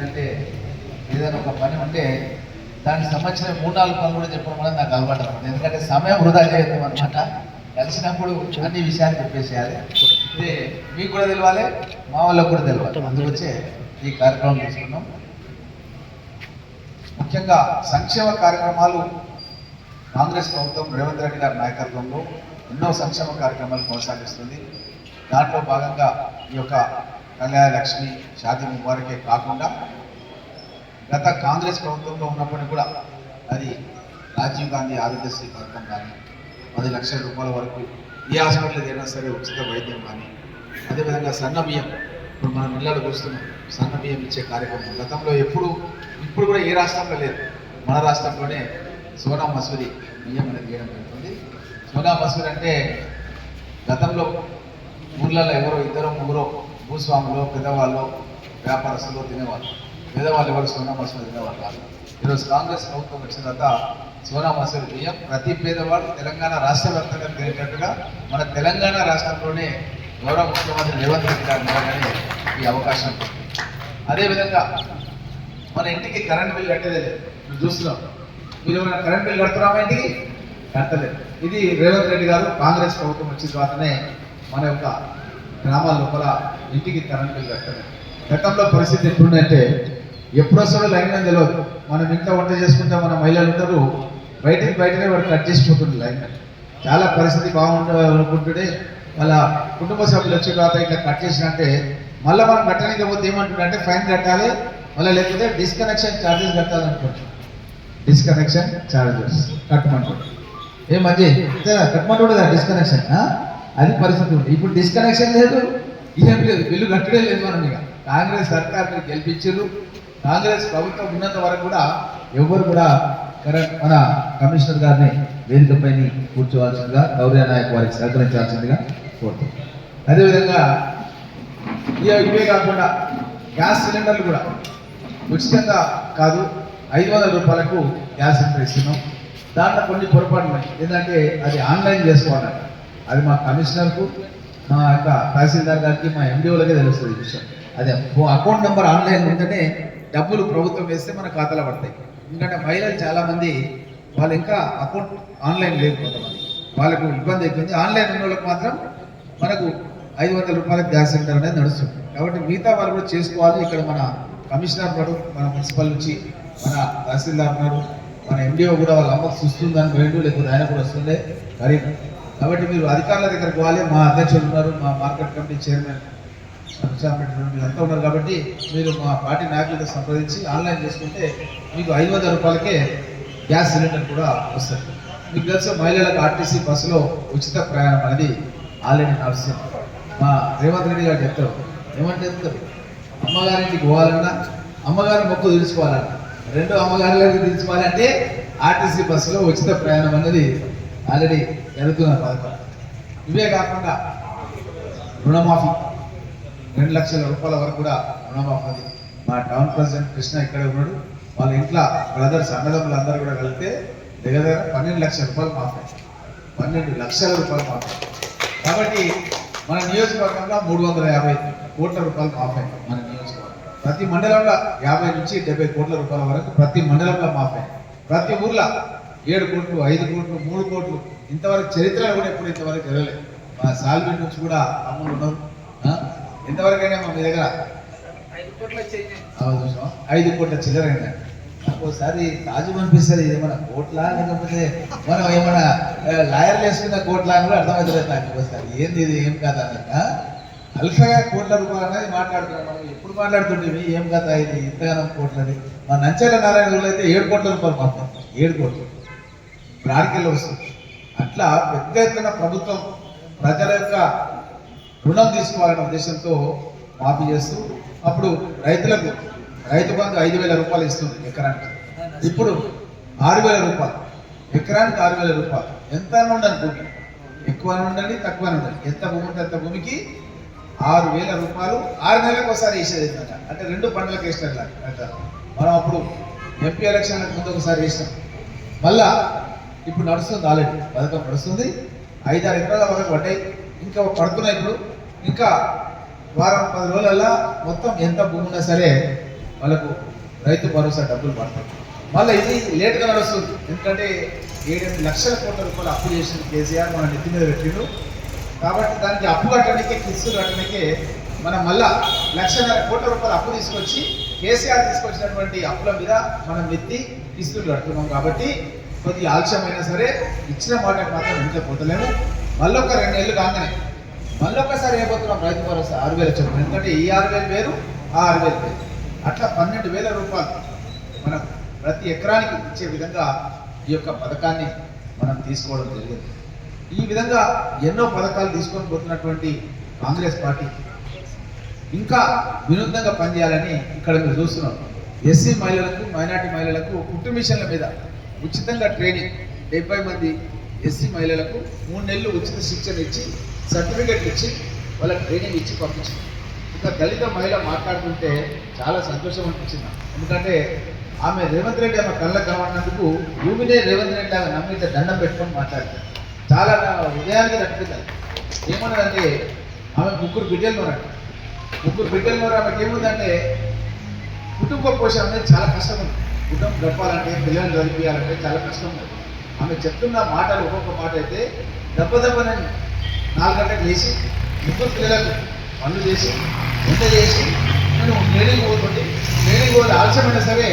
ఏంటంటే ఏదైనా ఒక పని ఉంటే దానికి సంబంధించిన మూడు నాలుగు పనులు కూడా చెప్పడం వల్ల నాకు అలవాటు అనమాట ఎందుకంటే సమయం వృధా చేయడం అనమాట కలిసినప్పుడు అన్ని విషయాలు చెప్పేసేయాలి. అంటే మీకు కూడా తెలియాలి మా వాళ్ళకు కూడా తెలియాలి అందుకొచ్చే ఈ కార్యక్రమం తీసుకున్నాం. ముఖ్యంగా సంక్షేమ కార్యక్రమాలు కాంగ్రెస్ ప్రభుత్వం రేవంత్ రెడ్డి గారి నాయకత్వంలో ఎన్నో సంక్షేమ కార్యక్రమాలు కొనసాగిస్తుంది. దాంట్లో భాగంగా ఈ యొక్క కళ్యాణ లక్ష్మి షాదీ ముబారకే కాకుండా గత కాంగ్రెస్ ప్రభుత్వంలో ఉన్నప్పటికీ కూడా అది రాజీవ్ గాంధీ ఆరోగ్యశ్రీ పథకం కానీ పది లక్షల రూపాయల వరకు ఏ హాస్పిటల్ అయినా సరే ఉచిత వైద్యం కానీ అదేవిధంగా సన్న బియ్యం ఇప్పుడు మనం ఇళ్ళలో చూస్తున్నాం సన్న బియ్యం ఇచ్చే కార్యక్రమం గతంలో ఎప్పుడు ఇప్పుడు కూడా ఏ రాష్ట్రంలో లేదు. మన రాష్ట్రంలోనే సోనా మసూరి బియ్యం అనేది వేయడం జరుగుతుంది. సోనా మసూరి అంటే గతంలో ఊళ్ళలో ఎవరో ఇద్దరో ముగ్గురో భూస్వాములు పెద్దవాళ్ళు వ్యాపారస్తులు తినేవాళ్ళు. పేదవాళ్ళు ఎవరు సోనా మసూరి తినేవాళ్ళు కాదు. ఈరోజు కాంగ్రెస్ ప్రభుత్వం వచ్చిన తర్వాత సోనా మసూరి బియ్యం ప్రతి పేదవాడు తెలంగాణ రాష్ట్ర వ్యాప్తంగా తినేటట్టుగా మన తెలంగాణ రాష్ట్రంలోనే గౌరవ ముఖ్యమంత్రి రేవంత్ రెడ్డి గారు ఈ అవకాశం ఉంది. అదేవిధంగా మన ఇంటికి కరెంట్ బిల్ కట్టేదే లేదు. మీరు చూస్తున్నాం మీరు ఏమైనా కరెంట్ బిల్ కడుతున్నామా ఇంటికి? కట్టలేదు. ఇది రేవంత్ రెడ్డి గారు కాంగ్రెస్ ప్రభుత్వం వచ్చిన తర్వాతనే మన యొక్క గ్రామాల లోపల ఇంటికి కరెంట్ బిల్ కట్టలేదు గతంలో పరిస్థితి ఎట్లుందంటే ఎప్పుడు వస్తాడో లైన్ అని తెలియదు మనం ఇంట్లో వంట చేసుకుంటే మన మహిళలు ఉంటారు బయటికి బయటనే వాడు కట్ చేసిపోతుంది లైన్. చాలా పరిస్థితి బాగుంటుండే వాళ్ళ కుటుంబ సభ్యులు వచ్చిన తర్వాత ఇట్లా కట్ చేసినంటే మళ్ళీ మనం కట్టడానికి పోతే ఏమంటుండే ఫైన్ కట్టాలి మళ్ళీ లేకపోతే డిస్కనెక్షన్ ఛార్జెస్ కట్టాలనుకుంటున్నాం డిస్కనెక్షన్ ఛార్జెస్ కట్టమంటుంది ఏ మంచి కట్టమంటుండదా కదా డిస్కనెక్షన్ అది పరిస్థితి ఉంది. ఇప్పుడు డిస్కనెక్షన్ లేదు ఏం లేదు. బిల్లు కట్టడే లేదు మనం ఇక. కాంగ్రెస్ సర్కార్ని గెలిపించారు. కాంగ్రెస్ ప్రభుత్వం ఉన్నంత వరకు కూడా ఎవరు కూడా కరెక్ట్ మన కమిషనర్ గారిని వేదికపై కూర్చోవాల్సిందిగా గౌరవ నాయక్ వారికి సహకరించాల్సిందిగా కోరుతున్నాం. అదేవిధంగా ఇవే కాకుండా గ్యాస్ సిలిండర్లు కూడా ఉచితంగా కాదు ఐదు వందల రూపాయలకు గ్యాస్ సిలిండర్ ఇస్తున్నాం దాంట్లో కొన్ని పొరపాట్లు ఉన్నాయి. ఏంటంటే అది ఆన్లైన్ చేసుకోవాలి. అది మా కమిషనర్కు మా యొక్క తహసీల్దార్ గారికి మా ఎండిఓలకే తెలుస్తుంది విషయం. అదే అకౌంట్ నెంబర్ ఆన్లైన్ ఉంటేనే డబ్బులు ప్రభుత్వం వేస్తే మన ఖాతాలో పడతాయి. ఎందుకంటే మహిళలు చాలామంది వాళ్ళు ఇంకా అకౌంట్ ఆన్లైన్ లేదు కొంతమంది. వాళ్ళకు ఇబ్బంది అవుతుంది ఆన్లైన్ ఉన్న వాళ్ళకి మాత్రం మనకు ఐదు వందల రూపాయల గ్యాస్ సిలిండర్ అనేది నడుస్తుంది. కాబట్టి మిగతా వాళ్ళు కూడా చేసుకోవాలి. ఇక్కడ మన కమిషనర్ గారు మన మున్సిపల్ నుంచి మన తహసీల్దార్ ఉన్నారు మన ఎండిఓ కూడా వాళ్ళ అమ్మకు చూస్తుందని వేడు లేకపోతే ఆయన కూడా వస్తుండే. కరీం. కాబట్టి మీరు అధికారుల దగ్గరకు పోవాలి. మా అధ్యక్షులు ఉన్నారు మా మార్కెట్ కమిటీ చైర్మన్ వీళ్ళంతా ఉన్నారు కాబట్టి మీరు మా పార్టీ నాయకులతో సంప్రదించి ఆన్లైన్ చేసుకుంటే మీకు ఐదు వందల రూపాయలకే గ్యాస్ సిలిండర్ కూడా వస్తుంది. మీకు తెలుసు మహిళలకు ఆర్టీసీ బస్సులో ఉచిత ప్రయాణం అనేది ఆల్రెడీ నడుస్తుంది మా రేవంత్ రెడ్డి గారు చెప్తారు ఏమంటే చెప్తారు? అమ్మగారింటికి పోవాలన్నా అమ్మగారి మొక్కు తీర్చుకోవాలన్నా రెండు అమ్మగారులకి తీర్చుకోవాలంటే ఆర్టీసీ బస్సులో ఉచిత ప్రయాణం అనేది ఆల్రెడీ జరుగుతున్న పథకం. ఇవే కాకుండా రుణమాఫీ. రెండు లక్షల రూపాయల వరకు కూడా రుణమాఫీ. మా టౌన్ ప్రెసిడెంట్ కృష్ణ ఇక్కడే ఉన్నాడు. వాళ్ళ ఇంట్లో బ్రదర్స్ అన్నదమ్ములు అందరూ కూడా కలిపితే దగ్గర దగ్గర పన్నెండు లక్షల రూపాయలు మాఫీ. పన్నెండు లక్షల రూపాయలు మాఫీ. కాబట్టి మన నియోజకవర్గంలో మూడు వందల యాభై కోట్ల రూపాయలు మాఫీ మన నియోజకవర్గం. ప్రతి మండలంలో యాభై నుంచి డెబ్బై కోట్ల రూపాయల వరకు ప్రతి మండలంలో మాఫీ. ప్రతి ఊర్లో ఏడు కోట్లు ఐదు కోట్లు మూడు కోట్లు ఇంతవరకు చరిత్రలో కూడా ఎప్పుడు ఇంతవరకు జరగలేదు మా సాల్వీ నుంచి కూడా అమ్ములు ఉన్నారు ఆ? ఎంతవరకైనా మా మీ దగ్గర? ఐదు కోట్ల చిల్లర అయిందండి నాకు ఒకసారి తాజు అనిపిస్తుంది ఇది ఏమన్నా కోట్లా? లేకపోతే మనం ఏమన్నా ఆ, లాయర్లు వేసుకున్న కోట్లా అని కూడా అర్థమవుతుంది నాకు ఒకసారి ఏంది ఇది? ఏం కాదా అన్నట్టు ఆ? అల్ఫగా కోట్ల రూపాయలు అనేది మాట్లాడుతున్నాం మనం ఎప్పుడు మాట్లాడుతుండేవి? ఏం కదా ఇది? ఇంతగానం కోట్లది మా నంచాల నారాయణ అయితే ఏడు కోట్ల రూపాయలు మాత్రం. ఏడు కోట్లు. ఆడికెళ్ళి వస్తుంది. అట్లా పెద్ద ఎత్తున ప్రభుత్వం ప్రజల యొక్క రుణం తీసుకోవాలనే ఉద్దేశంతో మాఫీ చేస్తూ అప్పుడు రైతులకు రైతు బంధు ఐదు వేల రూపాయలు ఇస్తుంది ఎకరానికి. ఇప్పుడు ఆరు వేల రూపాయలు. ఎకరానికి ఆరు వేల రూపాయలు. ఎంత ఉండాలి భూమి? ఎక్కువ ఉండాలి తక్కువ ఉండాలి. ఎంత భూమి ఉంటే అంత భూమికి ఆరు వేల రూపాయలు ఆరు నెలలకు ఒకసారి వేసేది అంటే రెండు పంటలకు వేసినట్ల మనం అప్పుడు ఎంపీ ఎలక్షన్లకు ముందు ఒకసారి వేసినాం. మళ్ళా ఇప్పుడు నడుస్తుంది ఆల్రెడీ పథకం నడుస్తుంది. ఐదారు ఎకరాల వరకు పడ్డాయి. ఇంకా పడుతున్నాయి ఇప్పుడు. ఇంకా వారం పది రోజులల్లా మొత్తం ఎంత భూమి ఉన్నా సరే వాళ్ళకు రైతు భరోసా డబ్బులు పడతాయి. మళ్ళీ ఇది లేట్గా నడుస్తుంది. ఎందుకంటే ఏడెనిమిది లక్షల కోట్ల రూపాయలు అప్పు చేసిన కేసీఆర్ మన నెత్తి మీద పెట్టిండు. కాబట్టి దానికి అప్పు కట్టడానికే కిస్తులు కట్టడానికే మనం మళ్ళా లక్షన్నర కోట్ల రూపాయలు అప్పు తీసుకొచ్చి కేసీఆర్ తీసుకొచ్చినటువంటి అప్పుల మీద మనం ఎత్తి కిస్తులు కడుతున్నాం. కాబట్టి కొద్ది ఆలస్యమైనా సరే ఇచ్చిన మాట మాత్రం వెనుక పోతలేము ఒక రెండు ఏళ్ళు కాగానే ఒకసారి ఏపోతున్నాం రైతు భరోసా ఆరు వేల చొప్పున ఎందుకంటే ఈ ఆరు వేలు వేరు ఆ ఆరు వేలు వేరు. అట్లా పన్నెండు వేల రూపాయలు మనం ప్రతి ఎకరానికి ఇచ్చే విధంగా ఈ యొక్క పథకాన్ని మనం తీసుకోవడం జరిగింది. ఈ విధంగా ఎన్నో పథకాలు తీసుకొని పోతున్నటువంటి కాంగ్రెస్ పార్టీ ఇంకా వినూత్నంగా పనిచేయాలని ఇక్కడ మీరు చూస్తున్నాం ఎస్సీ మహిళలకు మైనార్టీ మహిళలకు కుట్టు మిషన్ల మీద ఉచితంగా ట్రైనింగ్ డెబ్బై మంది ఎస్సీ మహిళలకు మూడు నెలలు ఉచిత శిక్షణ ఇచ్చి సర్టిఫికెట్ ఇచ్చి వాళ్ళకి ట్రైనింగ్ ఇచ్చి పంపించింది ఒక దళిత మహిళ మాట్లాడుతుంటే చాలా సంతోషం అనిపించింది ఎందుకంటే ఆమె రేవంత్ రెడ్డి ఆమె కళ్ళకు కావడినందుకు భూమినే రేవంత్ రెడ్డి ఆమె నమ్మితే దండం పెట్టుకొని మాట్లాడతారు చాలా హృదయానికి తట్టుకుంది ఏమన్నదంటే ఆమె ముగ్గురు బిడ్డలు ఉన్నట్టు ముగ్గురు బిడ్డలు ఉన్నారు. ఆమెకి ఏముందంటే కుటుంబ పోషణ అనేది చాలా కష్టం ఉంది. కుటుంబం గడపాలంటే పిల్లల్ని చదివించాలంటే చాలా కష్టం. ఆమె చెప్తున్న మాటలు ఒక్కొక్క మాట అయితే దెబ్బ దెబ్బనని నాలుగు గంటలకు లేచి ముగ్గురు పిల్లలకు పనులు చేసి వంట చేసి నేను ట్రైనింగ్ పోతుంటే ట్రైనింగ్ పోతే ఆలస్యమైనా సరే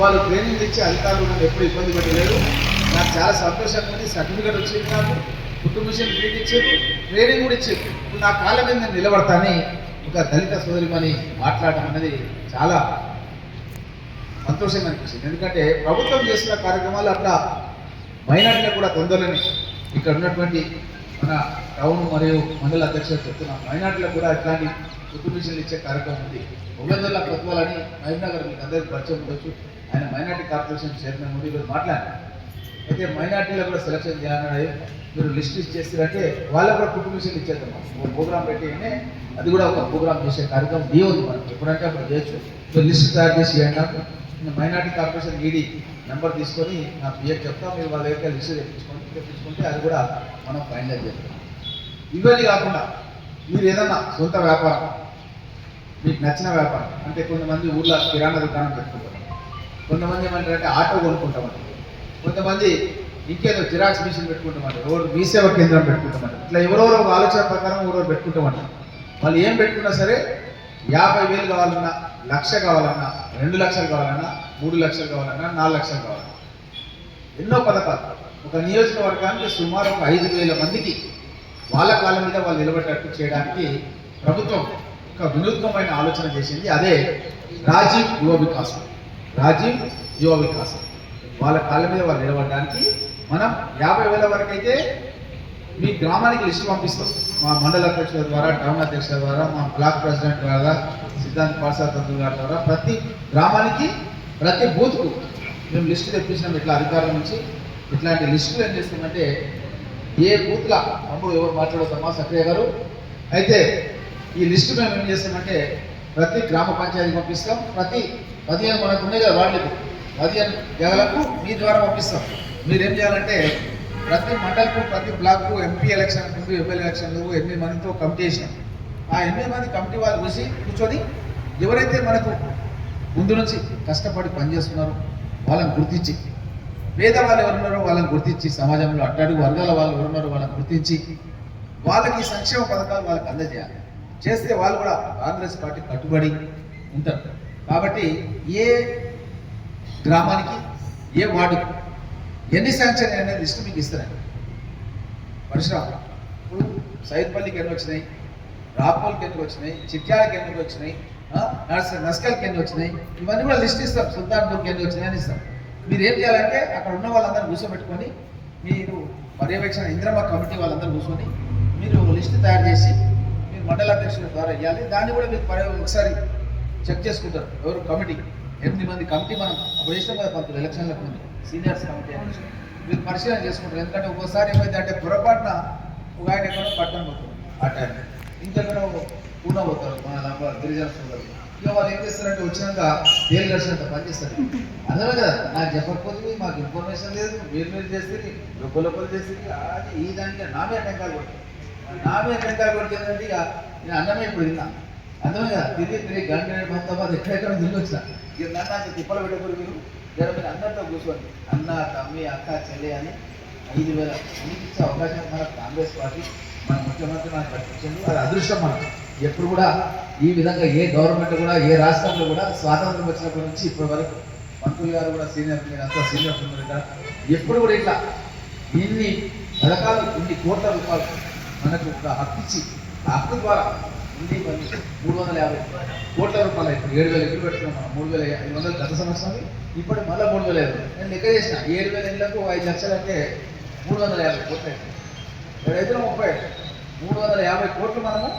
వాళ్ళు ట్రైనింగ్ తెచ్చి అధికారులు నన్ను ఎప్పుడు ఇబ్బంది పెట్టలేదు. నాకు చాలా సంతోషంగా ఉంది. సర్టిఫికేట్ వచ్చింది నాకు. కుటుంబ మిషన్ ట్రీట్ ఇచ్చారు. ట్రైనింగ్ కూడా ఇచ్చారు. ఇప్పుడు నా కాళ్ళ మీద నేను నిలబడతానని ఒక దళిత సోదరిమని మాట్లాడటం అనేది చాలా సంతోషంగా అనిపిస్తుంది. ఎందుకంటే ప్రభుత్వం చేస్తున్న కార్యక్రమాలు అట్లా మైనార్టీలకు కూడా తొందరని ఇక్కడ ఉన్నటువంటి మన టౌన్ మరియు మండల అధ్యక్షులు చెప్తున్నాం మైనార్టీలకు కూడా ఇట్లాంటి కుటుంబీషన్లు ఇచ్చే కార్యక్రమం ఉంది. ఉభయదొల్ల ప్రతిభాలని మహబూబ్నగర్ మీకు అందరికీ పరిచయం ఉండొచ్చు. ఆయన మైనార్టీ కార్పొరేషన్ చైర్మన్ ముందు ఈరోజు మాట్లాడారు. అయితే మైనార్టీలో కూడా సెలక్షన్ చేయాలని మీరు లిస్ట్ చేస్తారంటే వాళ్ళకు కూడా కుటుంబీషన్లు ఇచ్చేద్దాం. ఒక ప్రోగ్రామ్ పెట్టి అది కూడా ఒక ప్రోగ్రామ్ చేసే కార్యక్రమం డి ఉంది మనకి. ఎప్పుడంటే అప్పుడు చేయొచ్చు. మీరు లిస్ట్ తయారు చేసి ఇవ్వండి నాకు. మైనార్టీ కార్పొరేషన్ ఈడీ నెంబర్ తీసుకొని నా పిఎఫ్ చెప్తా మీరు వాళ్ళ దగ్గర లిస్ట్ తెప్పించుకోండి తెప్పించుకుంటే అది కూడా మనం ఫైనల్ చేస్తాం. ఇవన్నీ కాకుండా మీరు ఏదన్నా సొంత వ్యాపారం మీకు నచ్చిన వ్యాపారం అంటే కొంతమంది ఊర్లో కిరాణా దుకాణం పెట్టుకుంటారు. కొంతమంది ఏమంటారంటే ఆటో కొనుక్కుంటామంటారు కొంతమంది ఇంకేదో జిరాక్స్ మిషన్ పెట్టుకుంటామంటారు ఎవరు మీ సేవ కేంద్రం పెట్టుకుంటామంటారు ఇట్లా ఎవరెవరో ఆలోచన ప్రకారం ఎవరెవరు పెట్టుకుంటామంటారు వాళ్ళు ఏం పెట్టుకున్నా సరే యాభై వేలు కావాలన్నా లక్ష కావాలన్నా రెండు లక్షలు కావాలన్నా మూడు లక్షలు కావాలన్నా నాలుగు లక్షలు కావాలన్నా ఎన్నో పథకాలు. ఒక నియోజకవర్గానికి సుమారు ఒక ఐదు వేల మందికి వాళ్ళ కాళ్ళ మీద వాళ్ళు నిలబడేటట్టు చేయడానికి ప్రభుత్వం ఒక వినూత్నమైన ఆలోచన చేసింది. అదే రాజీవ్ యువ వికాసం. రాజీవ్ యువ వికాసం. వాళ్ళ కాళ్ళ మీద వాళ్ళు నిలబడడానికి మనం యాభై వేల వరకు అయితే మీ గ్రామానికి లిస్టు పంపిస్తాం. మా మండల అధ్యక్షుల ద్వారా గ్రామ అధ్యక్షుల ద్వారా మా బ్లాక్ ప్రెసిడెంట్ ద్వారా సిద్ధాంత్ పార్సాద్ గారి ద్వారా ప్రతి గ్రామానికి ప్రతి బూత్కు మేము లిస్టు తెప్పించినాం ఇట్లా అధికారుల నుంచి. ఇట్లాంటి లిస్టులు ఏం చేస్తామంటే ఏ బూత్ల అప్పుడు ఎవరు మాట్లాడుతామా? సక్రియ గారు. అయితే ఈ లిస్టు మేము ఏం చేస్తామంటే ప్రతి గ్రామ పంచాయతీ పంపిస్తాం. ప్రతి పదిహేను మనకు ఉన్నాయి కదా వాళ్ళకు పదిహేను జగలకు మీ ద్వారా పంపిస్తాం. మీరేం చేయాలంటే ప్రతి మండలకు ప్రతి బ్లాక్కు ఎంపీ ఎలక్షన్ ముందు ఎమ్మెల్యే ఎలక్షన్లు ఎనిమిది మందితో కమిటీ చేసినాం. ఆ ఎనిమిది మంది కమిటీ వాళ్ళు చూసి కూర్చొని ఎవరైతే మనకు ముందు నుంచి కష్టపడి పనిచేస్తున్నారో వాళ్ళని గుర్తించి పేద వాళ్ళు ఎవరున్నారో వాళ్ళని గుర్తించి సమాజంలో అట్టడుగు వర్గాల వాళ్ళు ఎవరున్నారో వాళ్ళని గుర్తించి వాళ్ళకి సంక్షేమ పథకాలు వాళ్ళకి అందజేయాలి. చేస్తే వాళ్ళు కూడా కాంగ్రెస్ పార్టీ కట్టుబడి ఉంటారు. కాబట్టి ఏ గ్రామానికి ఏ వార్డుకి ఎన్ని శాంక్షన్ అనేది లిస్ట్ మీకు ఇస్తారండి పరశురామ్ ఇప్పుడు సైద్పల్లికి ఎన్ని వచ్చినాయి? రాప్పోల్కి ఎన్ని వచ్చినాయి? చిట్యాలకి ఎన్ని వచ్చినాయి? నస్కల్కి ఎన్ని వచ్చినాయి? ఇవన్నీ కూడా లిస్ట్ ఇస్తాం. సుల్తాన్పూర్కి ఎన్ని వచ్చినాయి అని ఇస్తాం. మీరు ఏం చేయాలంటే అక్కడ ఉన్న వాళ్ళందరూ కూర్చోబెట్టుకొని మీరు పర్యవేక్షణ ఇంద్రమ కమిటీ వాళ్ళందరూ కూర్చొని మీరు ఒక లిస్ట్ తయారు చేసి మీరు మండల అధ్యక్షుల ద్వారా ఇవ్వాలి దాన్ని కూడా మీరు ఒకసారి చెక్ చేసుకుంటారు. ఎవరు కమిటీ? ఎనిమిది మంది కమిటీ మనం అప్పుడు వేసాం కదా పంతులు ఎలక్షన్లకు ముందు. సీనియర్స్ కమిటీ మీరు పరిశీలన చేసుకుంటారు. ఎందుకంటే ఒక్కోసారి ఏమైంది అంటే పొరపాటున ఒక ఆయన ఎక్కడో పట్టణం పోతారు ఆ టైం. ఇంకెక్కడో పూన పోతారు మన లంబ గిరిజన సోదరులు ఇక వాళ్ళు ఏం చేస్తారంటే వచ్చినాక తేలు గడిచినంత పని చేస్తారు అర్థమే కదా? నాకు చెప్పకపోతే మాకు ఇన్ఫర్మేషన్ లేదు. మీరు మీరు చేస్తే లోపల లోపల చేస్తే అది ఈ దానికి నామే టెంకాయలు కొట్టారు నామే టెంకాయలు కొట్టేదంటే ఇక నేను అన్నమే ఇప్పుడు తిన్నా. అర్థమే కదా తిరిగి తిరిగి గంట హైదరాబాద్ ఎక్కడెక్కడ తిరిగి వచ్చిన ఇక నన్ను నాకు తిప్పలు పెట్టకూడదు మీరు. జర మీరు అందరితో కూర్చోండి. అన్న తమ్మి అక్క చెల్లి అని ఐదు వేల మందికి ఇచ్చే అవకాశం మన కాంగ్రెస్ పార్టీ మన ముఖ్యమంత్రి మనకు కల్పించింది. అది అదృష్టం మనకు. ఎప్పుడు కూడా ఈ విధంగా ఏ గవర్నమెంట్ కూడా ఏ రాష్ట్రంలో కూడా స్వాతంత్రం వచ్చినప్పటి నుంచి ఇప్పటి వరకు మంత్రులు గారు కూడా సీనియర్ మీరు అంతా సీనియర్ ఉన్నారు ఎప్పుడు కూడా ఇట్లా ఇన్ని పథకాలు ఇన్ని కోట్ల రూపాయలు మనకు ఒక హక్కు ఇచ్చి ఆ హక్కు ద్వారా ఇది మూడు వందల యాభై కోట్ల రూపాయలు ఇప్పుడు ఏడు వేల ఇల్లు పెట్టుకున్నాం మూడు వేల ఐదు వందలు గత సంవత్సరం. ఇప్పుడు మళ్ళీ మూడు వేల ఐదు నేను లెక్క చేసిన ఏడు వేల ఇళ్ళకు ఐదు లక్షలు అంటే మూడు వందల యాభై కోట్లు అవుతాయి రైతులు ముప్పై మూడు వందల యాభై కోట్లు మనము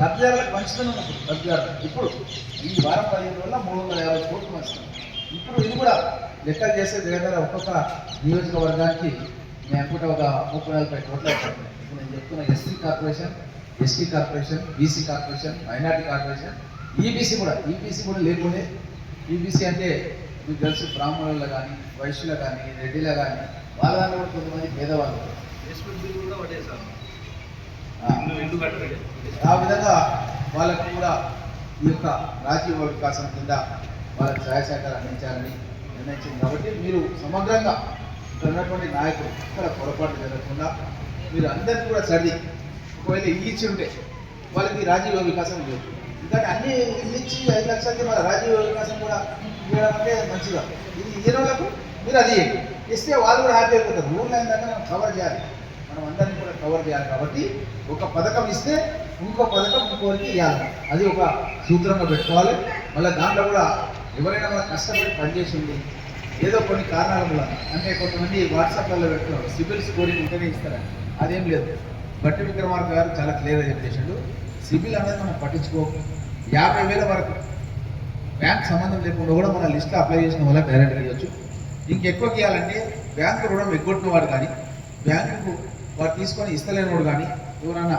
లబ్ధిదారులకు పంచుతున్నాం ఇప్పుడు లబ్ధిదారులు ఇప్పుడు ఈ వారం పదిహేను వల్ల మూడు వందల యాభై కోట్లు పంచుతున్నాం. ఇప్పుడు ఇది కూడా లెక్కలు చేస్తే దగ్గర ఒక్కొక్క నియోజకవర్గానికి నేను అనుకుంటే ఒక ముప్పై నలభై కోట్లు అయిపోతుంది ఇప్పుడు నేను చెప్తున్న SC corporation ST corporation BC corporation minority corporation EBC కూడా ఈబీసీ కూడా లేకుండే. ఈబీసీ అంటే మీకు తెలుసు బ్రాహ్మణుల కానీ వైశ్యుల కానీ రెడ్డిల కానీ వాళ్ళ కూడా కొంతమంది పేదవాళ్ళు ఆ, విధంగా వాళ్ళకు కూడా ఈ యొక్క రాజీవ వికాసం కింద వాళ్ళకి సహాయ సహకారం అందించాలని నిర్ణయించింది. కాబట్టి మీరు సమగ్రంగా ఇక్కడ ఉన్నటువంటి నాయకులు ఇక్కడ పొరపాటు జరగకుండా మీరు అందరికీ కూడా చదివి ఒకవేళ ఈచి ఉంటే వాళ్ళకి రాజీవ వికాసం లేదు. ఎందుకంటే అన్ని ఇచ్చి ఐదు లక్షలకి మన రాజీవ వికాసం కూడా ఇవ్వడం అంటే మంచిగా ఇది ఇయ్యని వాళ్ళకు మీరు అది ఇస్తే వాళ్ళు కూడా హ్యాపీ అయిపోతారు. రూల్ ఏంటంటే మనం కవర్ చేయాలి. మనం అందరినీ కూడా కవర్ చేయాలి కాబట్టి ఒక పథకం ఇస్తే ఇంకో పథకం ఇంకోరికి ఇవ్వాలి. అది ఒక సూత్రంగా పెట్టుకోవాలి. మళ్ళీ దాంట్లో కూడా ఎవరైనా మన కష్టపడి పనిచేసింది ఏదో కొన్ని కారణాల వల్ల అంటే కొంతమంది వాట్సాప్లలో పెట్టుకున్నారు. సిబిల్ స్కోరింగ్ ఉంటేనే ఇస్తారని. అదేం లేదు. బట్టి విక్రమార్క గారు చాలా క్లియర్గా చెప్పేసిండు సిబిల్ అనేది మనం పట్టించుకో యాభై వేల వరకు బ్యాంక్ సంబంధం లేకుండా కూడా మన లిస్ట్లో అప్లై చేసిన వల్ల డైరెక్ట్గా ఇవ్వచ్చు. ఇంకెక్కువ ఇవ్వాలంటే బ్యాంక్ రుణం ఎగ్గొట్టిన వాడు కానీ బ్యాంకు వాడు తీసుకొని ఇస్తలేని వాడు కానీ ఎవరన్నా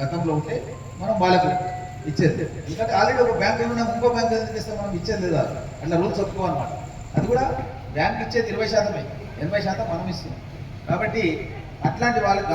గతంలో ఉంటే మనం వాళ్ళకు ఇచ్చేది. ఎందుకంటే ఆల్రెడీ ఒక బ్యాంక్ ఏమన్నా ఇంకో బ్యాంక్ చేస్తే ఇస్తే మనం ఇచ్చేది లేదా? అట్లా రూల్స్ ఒప్పుకోమన్నమాట అది కూడా బ్యాంక్ ఇచ్చేది ఇరవై శాతమే. ఎనభై శాతం మనం ఇస్తున్నాం. కాబట్టి అట్లాంటి వాళ్ళకి